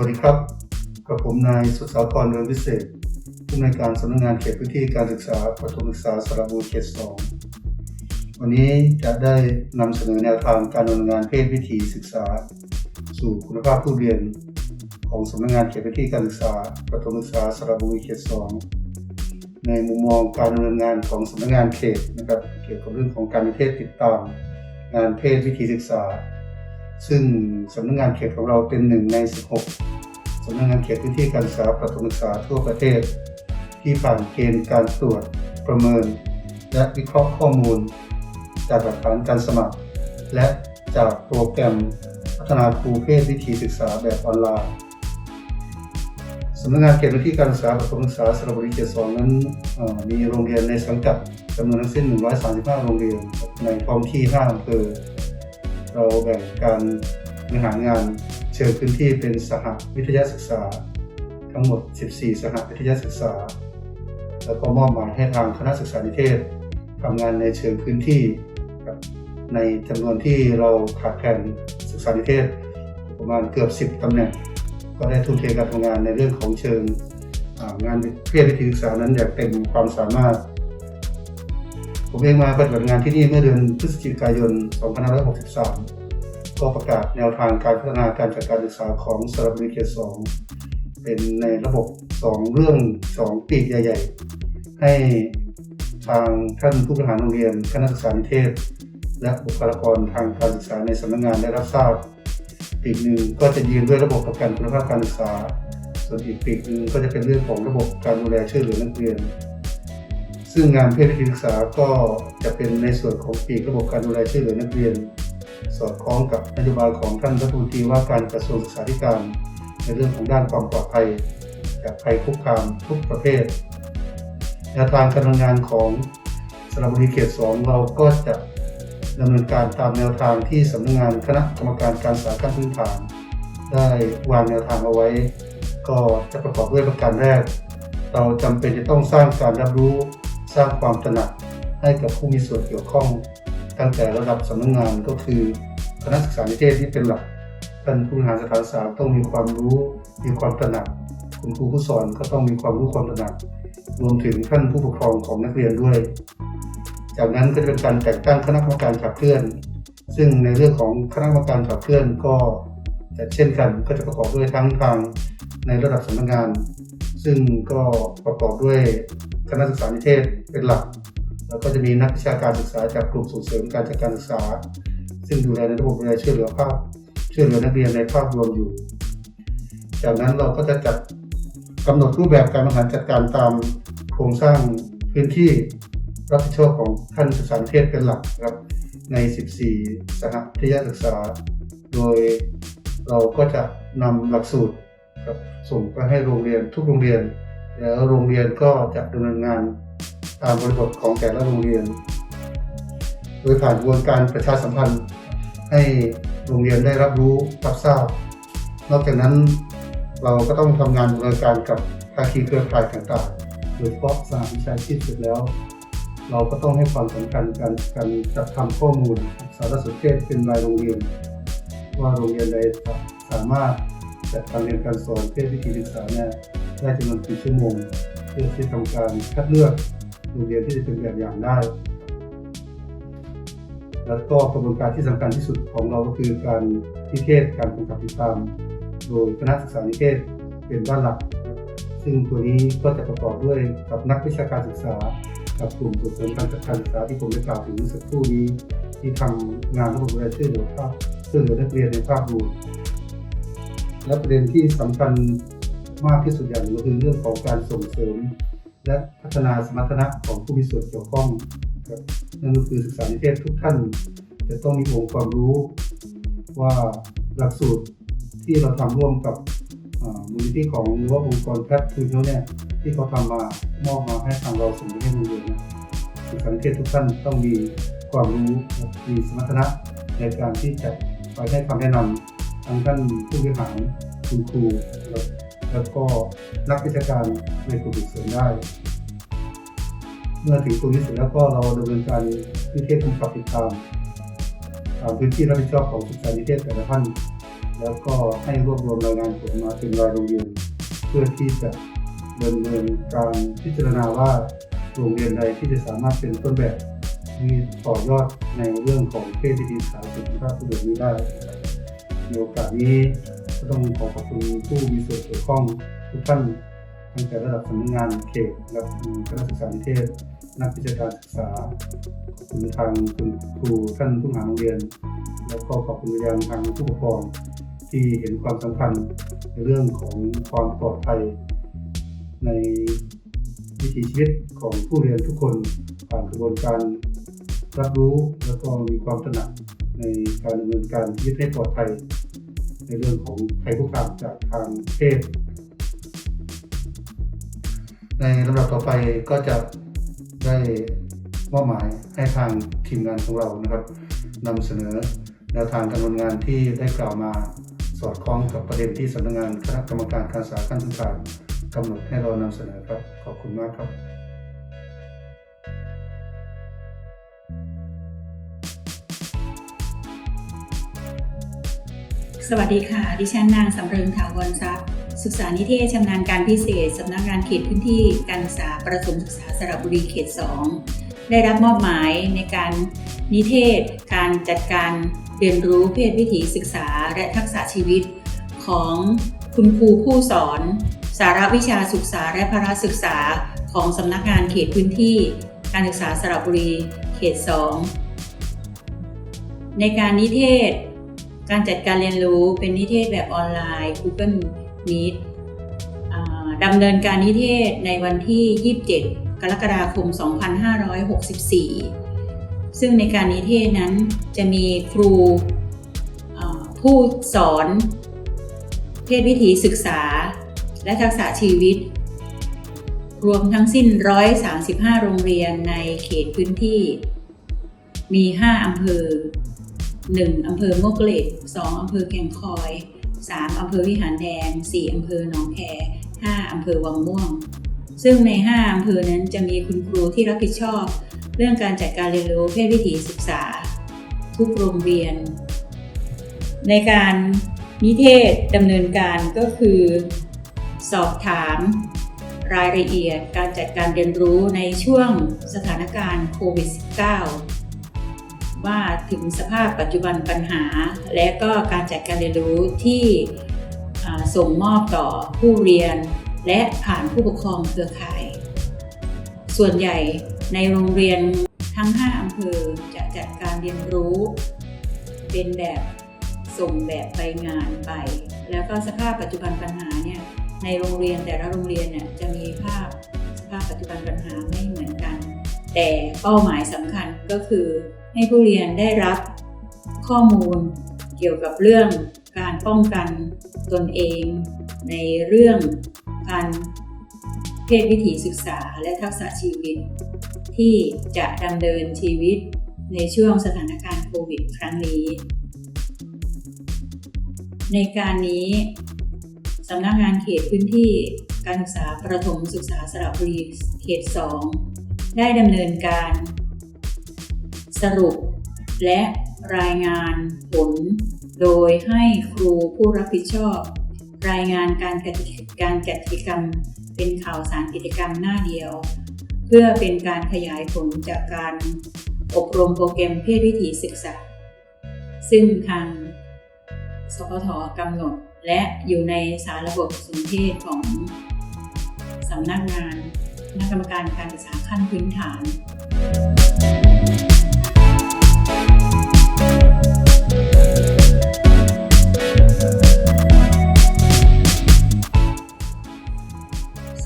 วัสดีครับ กับผมนายสุสาครเรืองวิเศษผู้ในการสำนักงานเขตพื้นที่การศึกษาประถมศึกษาสระบุรีเขตสองวันนี้จะได้นำเสนอแนวทางการดำเนินงานเพศวิถีศึกษา สู่คุณภาพผู้เรียน ของสำนักงานเขตพื้นที่การศึกษาประถมศึกษาสระบุรีเขตสองในมุมมองการดำเนินงานของสำนักงานเขตนะครับเกี่ยวกับเรื่องของการเพศติดตาม งานเพศวิถีศึกษา ซึ่งสำนักงานเขตของเราเป็นหนึ่งใน 16 สำนักงานเขตพื้นที่การศึกษาประถมศึกษาทั่วประเทศ ที่ผ่านเกณฑ์การตรวจประเมิน และวิเคราะห์ข้อมูล จากหลักฐานการสมัคร และจากโปรแกรมพัฒนาครูเพศวิถีศึกษาแบบออนไลน์สำนักงานเขตพื้นที่การศึกษาประถมศึกษาสระบุรีเขตสองนั้นมีโรงเรียนในสังกัดจำนวนทั้งสิ้น 135 โรงเรียน ในท้องที่ 5อำเภอเราแบ่งการบริหารงาน เชิงพื้นที่เป็นสหวิทยาศึกษา ทั้งหมด 14 สหวิทยาศึกษา แล้วก็มอบหมายให้ทางคณะศึกษานิเทศทำงานในเชิงพื้นที่ในจำนวนที่เราขาดแคลนศึกษานิเทศ ประมาณเกือบ 10ตำแหน่ง ก็ได้ทุ่มเทการทำงานในเรื่องของเชิงงานเพศวิทยาศึกษานั้นอย่างเต็มความสามารถ ผมเองมาปฏิบัติงานที่นี่เมื่อเดือนพฤศจิกายน 2563 ก็ประกาศแนวทางการพัฒนาการจัดการศึกษาของสระบุรีเขต2เป็นในระบบ 2 เรื่อง 2 ปีกใหญ่ๆ ให้ทางท่านผู้บริหารโรงเรียนคณะศึกษาเทศ และบุคลากรทางการศึกษาในสำนักงานได้รับทราบปีกหนึ่งก็จะยืนด้วยระบบประกันคุณภาพการศึกษา ส่วนอีกปีกหนึ่งก็จะเป็นเรื่องของระบบการดูแลช่วยเหลือนักเรียน ซึ่งงานเพศวิทยาศึกษาก็จะเป็นในส่วนของปีกระบบการดูแลช่วยเหลือนักเรียน สอดคล้องกับนโยบายของท่านรัฐมนตรีว่าการกระทรวงศึกษาธิการ ในเรื่องของด้านความปลอดภัย จากภัยคุกคามทุกประเภทแนวทางการทำงานของสระบุรีเขต2เราก็จะดำเนินการตามแนวทางที่สำนักงานคณะกรรมการการศึกษาขั้นพื้นฐาน ได้วางแนวทางเอาไว้ ก็จะประกอบด้วยประการแรก เราจำเป็นจะต้องสร้างการรับรู้สร้างความตระหนักให้กับผู้มีส่วนเกี่ยวข้อง ตั้งแต่ระดับสำนักงานก็คือคณะศึกษานิเทศที่เป็นหลักท่านผู้บริหารสถานศึกษาต้องมีความรู้ มีความตระหนัก คุณครูผู้สอนก็ต้องมีความรู้ความตระหนัก รวมถึงท่านผู้ปกครองของนักเรียนด้วย จากนั้นก็จะเป็นการแต่งตั้งคณะกรรมการขับเคลื่อน ซึ่งในเรื่องของคณะกรรมการขับเคลื่อนก็จะเช่นกันก็จะประกอบด้วยทั้งทางในระดับสำนักงาน ซึ่งก็ประกอบด้วยคณะศึกษานิเทศเป็นหลัก แล้วก็จะมีนักวิชาการศึกษาจากกลุ่มส่งเสริมการจัดการศึกษา ซึ่งดูแลในระบบดูแลช่วยเหลือภาพช่วยเหลือนักเรียนในภาพรวมอยู่ จากนั้นเราก็จะจัดกำหนดรูปแบบการบริหารจัดการตามโครงสร้างพื้นที่รับผิดชอบของท่านศึกษานิเทศเป็นหลักครับใน 14 สหวิทยาศึกษา โดยเราก็จะนำหลักสูตรครับส่งไปให้โรงเรียนทุกโรงเรียน แล้วโรงเรียนก็จะดำเนินงาน ตามบริบทของแต่ละโรงเรียน โดยผ่านกระบวนการประชาสัมพันธ์ ให้โรงเรียนได้รับรู้รับทราบ นอกจากนั้นเราก็ต้องทำงานดำเนินการกับภาคีเครือข่ายต่างๆ โดยเฉพาะสหวิชาชีพเสร็จแล้ว เราก็ต้องให้ความสำคัญการการจัดทำข้อมูลสารสนเทศเป็นรายโรงเรียน ว่าโรงเรียนใดสามารถจัดการเรียนการสอนเพศวิธีศึกษาเนี่ยได้จำนวนกี่ชั่วโมง เพื่อที่ทำการคัดเลือก โรงเรียนที่จะเป็นแบบอย่างได้ แล้วก็กระบวนการที่สำคัญที่สุดของเราก็คือการนิเทศการกำกับติดตาม โดยคณะศึกษานิเทศเป็นด้านหลัก ซึ่งตัวนี้ก็จะประกอบด้วยกับนักวิชาการศึกษา กับกลุ่มส่งเสริมการจัดการศึกษาที่ผมได้กล่าวถึงเมื่อสักครู่นี้ ที่ทำงานระบบดูแลช่วยเหลือภาพช่วยเหลือนักเรียนในภาพรวมและประเด็นที่สำคัญมากที่สุดอย่างหนึ่งก็คือเรื่องของการส่งเสริม และพัฒนาสมรรถนะของผู้มีส่วนเกี่ยวข้องครับนั่นก็คือศึกษานิเทศทุกท่าน จะต้องมีองค์ความรู้ว่าหลักสูตรที่เราทำร่วมกับมูลนิธิของหรือว่าองค์กรแพทย์ทูนเขาเนี่ยที่เขาทำมามอบมาให้ทางเราส่งไปให้โรงเรียนศึกษานิเทศทุกท่านต้องมีความรู้มีสมรรถนะในการที่จะไปให้คำแนะนำทางท่านผู้บริหารคุณครู แล้วก็นักวิชาการในกลุ่มส่งเสริมได้ เมื่อถึงตรงนี้เสร็จแล้วก็เราดำเนินการนิเทศกำกับติดตามตามพื้นที่รับผิดชอบของศึกษานิเทศแต่ละท่าน แล้วก็ให้รวบรวมรายงานผลมาเป็นรายโรงเรียน เพื่อที่จะดำเนินการพิจารณาว่าโรงเรียนใดที่จะสามารถเป็นต้นแบบที่ต่อยอดในเรื่องของเพศวิธีสารสุขภาพผู้เด็กนี้ได้ในโอกาสนี้ ก็ต้องขอขอบคุณผู้มีส่วนเกี่ยวข้องทุกท่านตั้งแต่ระดับสำนักงานเขตและคณะศึกษานิเทศ นักวิชาการศึกษา ขอบคุณทางคุณครูท่านผู้หาโรงเรียน แล้วก็ขอบคุณไปยังทางผู้ปกครองที่เห็นความสำคัญในเรื่องของความปลอดภัย ในวิถีชีวิตของผู้เรียนทุกคนผ่านกระบวนการรับรู้แล้วก็มีความตระหนักในการดำเนินการชีวิตให้ปลอดภัย ในเรื่องของภัยคุกคามจากทางเพศ ในลำดับต่อไปก็จะได้มอบหมายให้ทางทีมงานของเรานะครับนำเสนอแนวทางการดำเนินงานที่ได้กล่าวมาสอดคล้องกับประเด็นที่สำนักงานคณะกรรมการการศึกษาขั้นพื้นฐานกำหนดให้เรานำเสนอครับ ขอบคุณมากครับ สวัสดีค่ะ ดิฉันนางสำเริงถาวรทรัพย์ ศึกษานิเทศชำนาญการพิเศษ สำนักงานเขตพื้นที่การศึกษาประถมศึกษาสระบุรีเขต 2 ได้รับมอบหมายในการนิเทศ การจัดการเรียนรู้เพศวิถีศึกษาและทักษะชีวิต ของคุณครูผู้สอน สาระวิชาศึกษาและพระศึกษาของสำนักงานเขตพื้นที่ การศึกษาสระบุรีเขต 2 ในการนิเทศ การจัดการเรียนรู้เป็นนิเทศแบบออนไลน์ Google Meet ดำเนินการนิเทศในวันที่ 27 กรกฎาคม 2564 ซึ่งในการนิเทศนั้นจะมีครูผู้สอน เพศวิถีศึกษา และทักษะชีวิต รวมทั้งสิ้น 135 โรงเรียนในเขตพื้นที่ มี 5 อำเภอ 1. อำเภอมกเล็ก 2. อำเภอแก่งคอย 3. อำเภอวิหารแดง 4. อำเภอหนองแค 5. อำเภอวังม่วง ซึ่งใน 5 อำเภอนั้นจะมีคุณครูที่รับผิดชอบ เรื่องการจัดการเรียนรู้เพศวิถีศึกษา ทุกโรงเรียน ในการนิเทศดำเนินการก็คือ สอบถามรายละเอียดการจัดการเรียนรู้ในช่วงสถานการณ์โควิด -19 ว่าถึงสภาพปัจจุบันปัญหา และก็การจัดการเรียนรู้ที่ส่งมอบต่อผู้เรียน และผ่านผู้ปกครองเครือข่าย ส่วนใหญ่ในโรงเรียนทั้ง 5อำเภอจะจัดการเรียนรู้ เป็นแบบส่งแบบไปงานไป แล้วก็สภาพปัจจุบันปัญหาเนี่ยในโรงเรียนแต่ละโรงเรียนเนี่ยจะมีภาพสภาพปัจจุบันปัญหาไม่เหมือนกัน แต่เป้าหมายสำคัญก็คือ ให้ผู้เรียนได้รับข้อมูลเกี่ยวกับเรื่องการป้องกันตนเอง ในเรื่องการเพศวิถีศึกษาและทักษะชีวิต ที่จะดำเนินชีวิตในช่วงสถานการณ์โควิดครั้งนี้ ในการนี้สำนักงานเขตพื้นที่การศึกษาประถมศึกษาสระบุรีเขต 2 ได้ดำเนินการ สรุป และรายงานผล โดยให้ครูผู้รับผิดชอบ รายงานการจัดการจัดกิจกรรม เป็นข่าวสารกิจกรรมหน้าเดียว เพื่อเป็นการขยายผลจากการอบรมโปรแกรมเพศวิถีศึกษา ซึ่งทางสพทกำหนดและอยู่ในสารระบบสนเทศของสำนักงานคณะกรรมการการศึกษาขั้นพื้นฐาน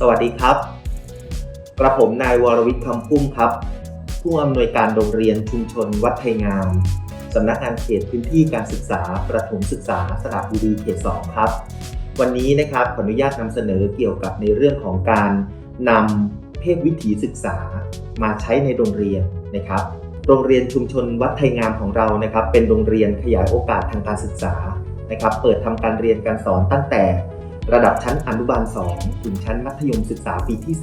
สวัสดีครับ กระผมนายวรวิทย์คำพุ่มครับ ผู้อำนวยการโรงเรียนชุมชนวัดไทยงามสำนักงานเขตพื้นที่การศึกษา ประถมศึกษาสระบุรีเขต 2 ครับ วันนี้นะครับขออนุญาตนำเสนอเกี่ยวกับในเรื่องของการนำเพศวิถีศึกษามาใช้ในโรงเรียนนะครับ โรงเรียนชุมชนวัดไทยงามของเรานะครับ เป็นโรงเรียนขยายโอกาสทางการศึกษานะครับ เปิดทำการเรียนการสอนตั้งแต่ ระดับชั้นอนุบาล 2 ถึงชั้นมัธยมศึกษาปีที่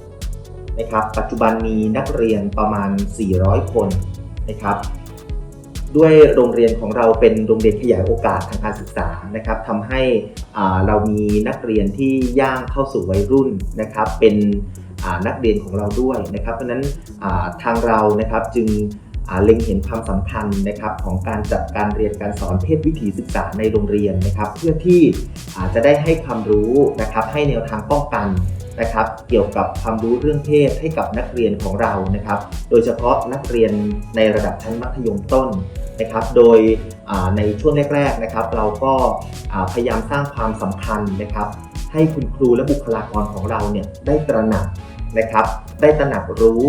3 นะครับ ปัจจุบันมีนักเรียนประมาณ 400 คนนะครับด้วยโรงเรียนของเราเป็นโรงเรียนขยายโอกาสทางการศึกษานะครับทำให้เรามีนักเรียนที่ย่างเข้าสู่วัยรุ่นนะครับ เป็นนักเรียนของเราด้วยนะครับ เพราะนั้นทางเรานะครับจึง เล็งเห็นความสำคัญนะครับของการจัดการเรียนการสอนเพศวิถีศึกษาในโรงเรียนนะครับ เพื่อที่อาจจะได้ให้ความรู้นะครับให้แนวทางป้องกันนะครับ เกี่ยวกับความรู้เรื่องเพศให้กับนักเรียนของเรานะครับ โดยเฉพาะนักเรียนในระดับชั้นมัธยมต้นนะครับ โดยในช่วงแรกๆนะครับ เราก็พยายามสร้างความสำคัญนะครับ ให้คุณครูและบุคลากรของเราเนี่ยได้ตระหนักนะครับ ได้ตระหนักรู้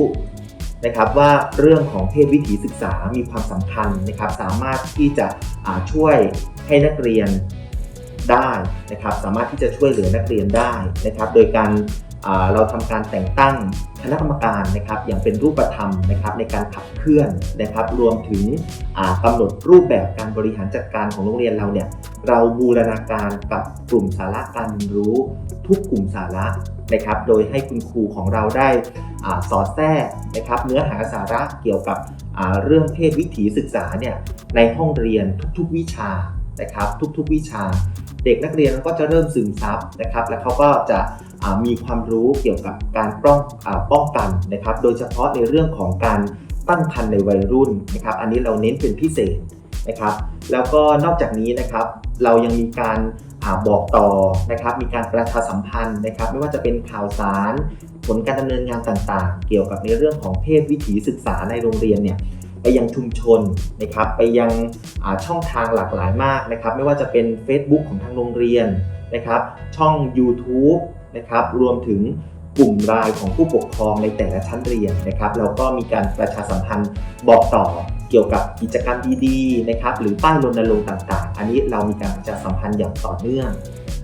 นะครับว่าเรื่องของเพศวิถีศึกษามีความสำคัญนะครับ สามารถที่จะช่วยให้นักเรียนได้นะครับ สามารถที่จะช่วยเหลือนักเรียนได้นะครับ โดยการเราทำการแต่งตั้งคณะกรรมการนะครับ อย่างเป็นรูปธรรมนะครับ ในการขับเคลื่อนนะครับ รวมถึงอ่ากำหนดรูปแบบการบริหารจัดการของโรงเรียนเราเนี่ยเราบูรณาการกับกลุ่มสาระการเรียนรู้ทุกกลุ่มสาระ นะครับ โดยให้คุณครูของเราได้อสอดแทรกนะครับ เนื้อหาสาระเกี่ยวกับเรื่องเพศวิถีศึกษาเนี่ยในห้องเรียนทุกๆวิชานะครับทุกๆวิชา เด็กนักเรียนก็จะเริ่มซึมซับนะครับ และเขาก็จะมีความรู้เกี่ยวกับการป้องอป้องกันนะครับ โดยเฉพาะในเรื่องของการตั้งครรภ์ในวัยรุ่นนะครับ อันนี้เราเน้นเป็นพิเศษนะครับ แล้วก็นอกจากนี้นะครับ เรายังมีการ บอกต่อนะครับ มีการประชาสัมพันธ์นะครับ ไม่ว่าจะเป็นข่าวสาร ผลการดำเนินงานต่างๆ เกี่ยวกับในเรื่องของเพศวิถีศึกษาในโรงเรียนเนี่ยไปยังชุมชนนะครับไปยังช่องทางหลากหลายมากนะครับ ไม่ว่าจะเป็น Facebook ของทางโรงเรียนนะครับ ช่อง YouTube นะครับรวมถึงกลุ่มรายของผู้ปกครองในแต่ละชั้นเรียนนะครับ เราก็มีการประชาสัมพันธ์บอกต่อ เกี่ยวกับกิจกรรมดีๆนะครับหรือป้ายรณรงค์ต่างๆ อันนี้เรามีการประชาสัมพันธ์อย่างต่อเนื่อง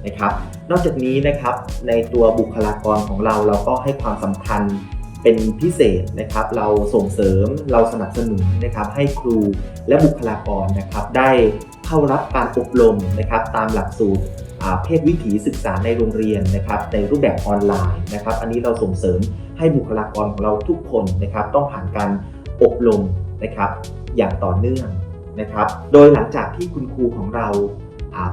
นะครับนอกจากนี้นะครับในตัวบุคลากรของเราเราก็ให้ความสำคัญเป็นพิเศษนะครับ เราส่งเสริมเราสนับสนุนนะครับ ให้ครูและบุคลากรนะครับ ได้เข้ารับการอบรมนะครับ ตามหลักสูตรเพศวิถีศึกษาในโรงเรียนนะครับ ในรูปแบบออนไลน์นะครับ อันนี้เราส่งเสริมให้บุคลากรของเราทุกคนนะครับ ต้องผ่านการอบรม นะครับ อย่างต่อเนื่องนะครับ โดยหลังจากที่คุณครูของเรา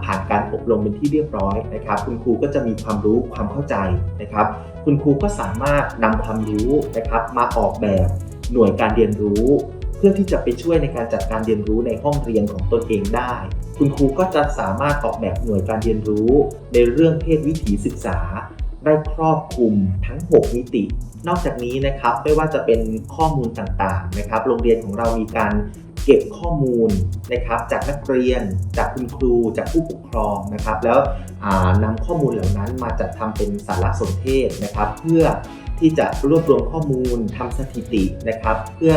ผ่านการอบรมเป็นที่เรียบร้อยนะครับ คุณครูก็จะมีความรู้ความเข้าใจนะครับ คุณครูก็สามารถนำความรู้นะครับมาออกแบบหน่วยการเรียนรู้ เพื่อที่จะไปช่วยในการจัดการเรียนรู้ในห้องเรียนของตนเองได้ คุณครูก็จะสามารถออกแบบหน่วยการเรียนรู้ ในเรื่องเพศวิถีศึกษา ได้ครอบคลุมทั้ง 6 มิติ นอกจากนี้นะครับไม่ว่าจะเป็นข้อมูลต่างๆนะครับ โรงเรียนของเรามีการเก็บข้อมูลนะครับจากนักเรียน จากคุณครู จากผู้ปกครองนะครับ แล้วอ่านำข้อมูลเหล่านั้นมาจัดทำเป็นสารสนเทศนะครับ เพื่อที่จะรวบรวมข้อมูลทำสถิตินะครับ เพื่อ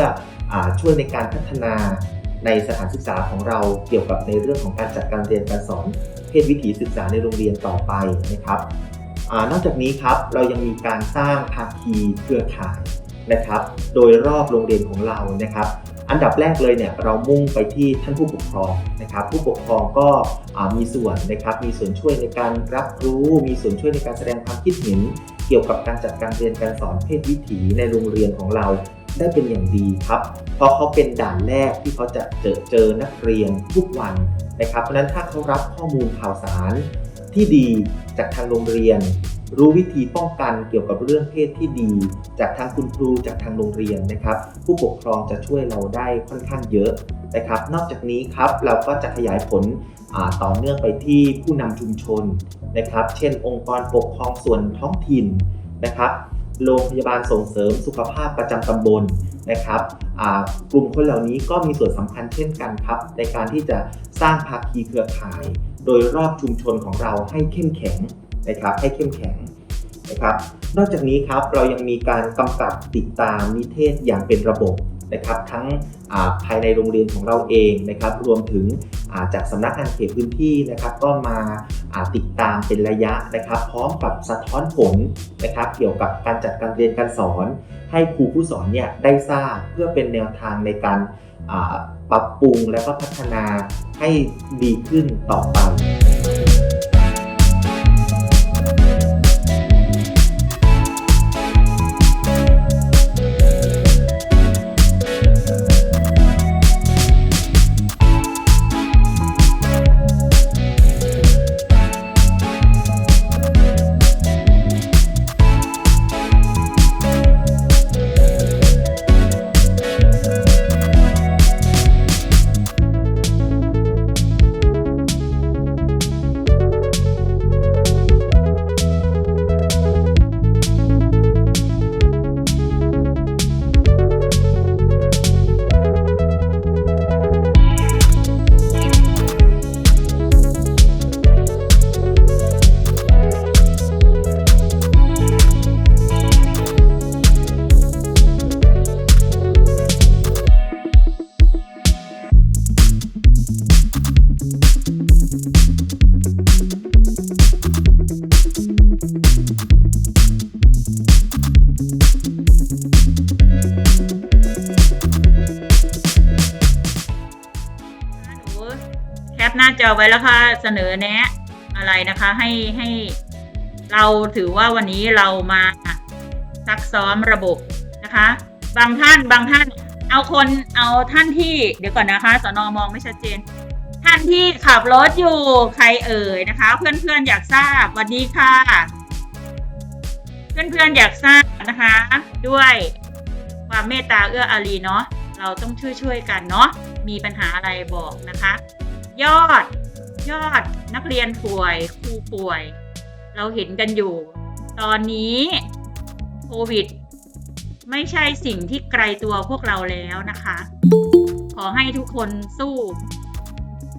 อช่วยในการพัฒนาในสถานศึกษาของเราเกี่ยวกับในเรื่องของการจัดการเรียนการสอนเพศวิถีศึกษาในโรงเรียนต่อไปนะครับ อนอกจากนี้ครับเรายังมีการสร้างภาคีเครือข่ายนะครับ โดยรอบโรงเรียนของเรานะครับ อันดับแรกเลยเนี่ยเรามุ่งไปที่ท่านผู้ปกครองนะครับ ผู้ปกครองก็มีส่วนนะครับ มีส่วนช่วยในการรับรู้ มีส่วนช่วยในการแสดงความคิดเห็น เกี่ยวกับการจัดการเรียนการสอนเพศวิถีในโรงเรียนของเราได้เป็นอย่างดีครับ เพราะเขาเป็นด่านแรกที่เขาจะเจอเจอนักเรียนทุกวันนะครับ เพราะนั้นถ้าเขารับข้อมูลข่าวสาร ที่ดีจากทางโรงเรียน รู้วิธีป้องกันเกี่ยวกับเรื่องเพศที่ดี จากทางคุณครูจากทางโรงเรียนนะครับ ผู้ปกครองจะช่วยเราได้ค่อนข้างเยอะนะครับ นอกจากนี้ครับเราก็จะขยายผลต่อเนื่องไปที่ผู้นำชุมชนนะครับ เช่น องค์กรปกครองส่วนท้องถิ่นนะครับโรงพยาบาลส่งเสริมสุขภาพประจำตำบลนะครับกลุ่มคนเหล่านี้ก็มีส่วนสำคัญเช่นกันครับ ในการที่จะสร้างภาคีเครือข่าย โดยรอบชุมชนของเราให้เข้มแข็งนะครับให้เข้มแข็งนะครับ นอกจากนี้ครับเรายังมีการกำกับติดตามนิเทศอย่างเป็นระบบนะครับ ทั้งาภายในโรงเรียนของเราเองนะครับ รวมถึงาจากสำนักงานเขตพื้นที่นะครับ ก็มาาติดตามเป็นระยะนะครับ พร้อมกับสะท้อนผลนะครับ เกี่ยวกับการจัดการเรียนการสอน ให้ครูผู้สอนเนี่ยได้ทราบเพื่อเป็นแนวทางในการา ปรับปรุงและก็พัฒนาให้ดีขึ้นต่อไป จอไว้แล้วค่ะเสนอแนะอะไรนะคะ ให้ให้เราถือว่าวันนี้เรามาซักซ้อมระบบนะคะ บางท่านบางท่าน เอาคนเอาท่านที่เดี๋ยวก่อนนะคะสนมองไม่ชัดเจน ท่านที่ขับรถอยู่ใครเอ่ยนะคะ เพื่อนๆอนอยากทราบวัสดีค่ะ เพื่อนๆอนอยากทราบนะคะ ด้วยความเมตตาเอื้ออารีเนาะเราต้องช่วยๆกันเนาะมีปัญหาอะไรบอกนะคะ ยอด ยอดนักเรียนป่วยครูป่วย เราเห็นกันอยู่ ตอนนี้โควิด ไม่ใช่สิ่งที่ไกลตัวพวกเราแล้วนะคะ ขอให้ทุกคนสู้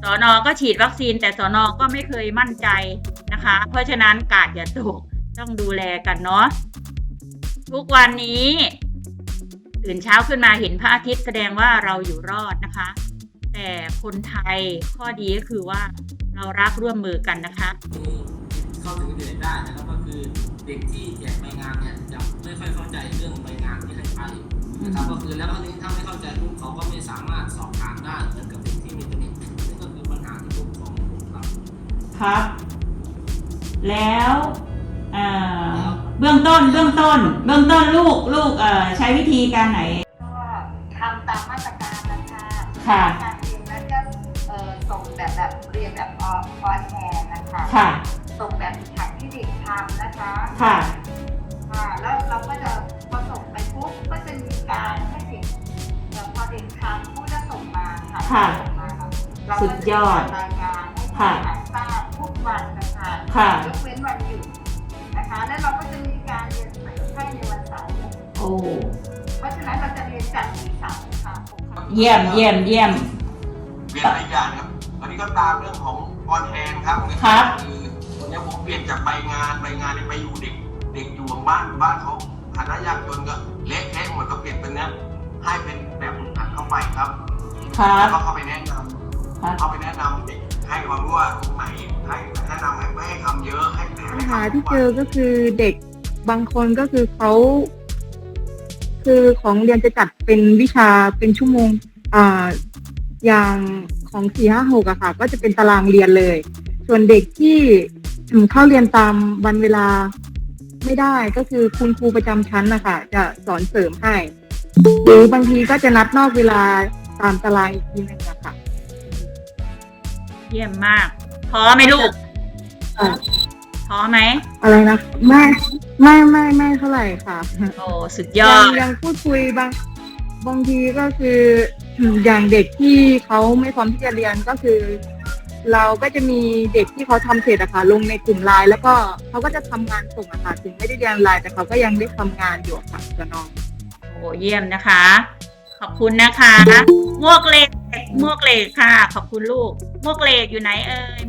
สอนอก็ฉีดวัคซีน แต่สอนอก็ไม่เคยมั่นใจนะคะ เพราะฉะนั้นกาดอย่าตกต้องดูแลกันเนาะทุกวันนี้ ตื่นเช้าขึ้นมาเห็นพระอาทิตย์แสดงว่าเราอยู่รอดนะคะ แต่คนไทยข้อดีก็คือว่าเรารักร่วมมือกันนะคะคือเข้าถึงอินเทอร์เน็ตได้นะครับก็คือเด็กที่แจกใบงานเนี่ยจะไม่ค่อยเข้าใจเรื่องใบงานที่ให้ไปนะครับก็คือแล้วก็นี่ถ้าไม่เข้าใจปุ๊บเขาก็ไม่สามารถสอบถามได้เหมือนกับเด็กที่มีอินเทอร์เน็ตนี่ก็คือปัญหาที่พบของเราครับ แล้วเอ่อเบื้องต้นเบื้องต้น เบื้องต้นลูกลูกเอ่อใช้วิธีการไหนก็ทำตามมาตรการนะคะค่ะ แบบแบบเรียนแบบออนแอร์นะคะ ค่ะ ส่งแบบถักที่เด็กทำนะคะ ค่ะ ค่ะ แล้วเราก็จะพอส่งไปปุ๊บก็จะมีการให้เด็กเอ่อพอเด็กทำผู้จะส่งมาค่ะค่ะส่งมาเราสุก็ดจะยอดรายงานให้ค่ะผู้อ่านทราบทุกวันนะคะค่ะ ยกเว้นวันหยุดนะคะ แล้วเราก็จะมีการเรียนเสริมให้ในวันเสาร์ โอ้ เพราะฉะนั้นเราจะเรียนจันทร์ถึงเสาร์ค่ะผมค่ะเยี่ยม เยี่ยม เยี่ยมเปลี่ยนรายการครับวั นนี้ก็ตามเรื่องของออนแอนครับครับคือวันนี้ผมเปลี่ยนจากใบงานใบงานเนี่ยไปอยู่เด็ก เด็กอยู่บ้านบ้านเขาฐานะยากจนก็เละเทะหมดก็เปลี่ยนเป็นเนี้ยให้เป็นแบบฝึกหัดเข้าไปครับครัแล้บวก็เข้าไปแนะนครับำเข้าไปแนะนำเด็กให้ความรู้ว่าตรงไหนให้แนะนำให้ไม่ให้ทำเยอะให้แต่ปัญหาที่เจอก็คือเด็กบางคนก็คือเขาคือของเรียนจะจัดเป็นวิชาเป็นชั่วโมงอ่าอย่าง ของสี่ห้าหกอะค่ะ ก็จะเป็นตารางเรียนเลย ส่วนเด็กที่อืมเข้าเรียนตามวันเวลาไม่ได้ก็คือคุณครูประจำชั้นนะคะจะสอนเสริมให้หรือบางทีก็จะนัดนอกเวลาตามตารางอีกทีหนึงอะค่ะเยี่ยมมากท้อไหมลูกอ่าท้อไหมอะไรนะไม่ไม่ไม่ไม่เท่าไหร่ค่ะ โอ้สุดยอยังดยังพูดคุยบางบางทีก็คือ อย่างเด็กที่เขาไม่พร้อมที่จะเรียนก็คือ เราก็จะมีเด็กที่เขาทำเสร็จอะค่ะลงในกลุ่มไลน์แล้วก็เขาก็จะทำงานส่งอะค่ะถึงไม่ได้เรียนไลน์แต่เขาก็ยังได้ทำงานอยู่ค่ะกับน้องโอ้เยี่ยมนะคะ ขอบคุณนะคะมวกเหล็กมวกเหล็กค่ะ ขอบคุณลูกมวกเหล็กอยู่ไหนเอ่ย